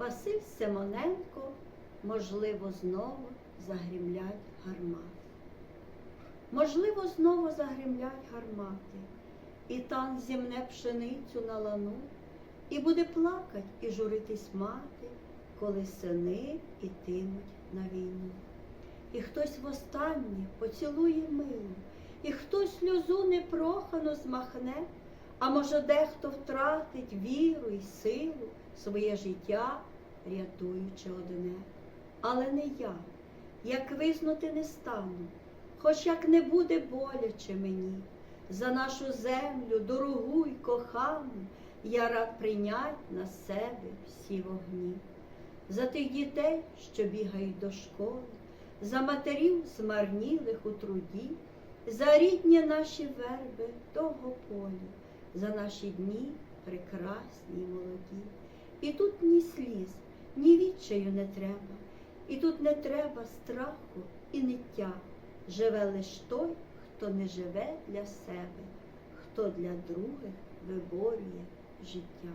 Василь Симоненко, можливо, знову загримлять гармати. Можливо, знову загримлять гармати, і тан зімне пшеницю на лану, і буде плакать і журитись мати, коли сини ітимуть на війну. І хтось востаннє поцілує милу, і хтось сльозу непрохано змахне, а може, дехто втратить віру і силу, своє життя, рятуючи одне. Але не я, як визнати не стану, хоч як не буде боляче мені, за нашу землю, дорогу й кохану, я рад прийнять на себе всі вогні, за тих дітей, що бігають до школи, за матерів змарнілих у труді, за рідні наші верби того полі, за наші дні прекрасні й молоді. І тут ні сліз, ні відчаю не треба, і тут не треба страху і ниття. Живе лиш той, хто не живе для себе, хто для других виборює життя.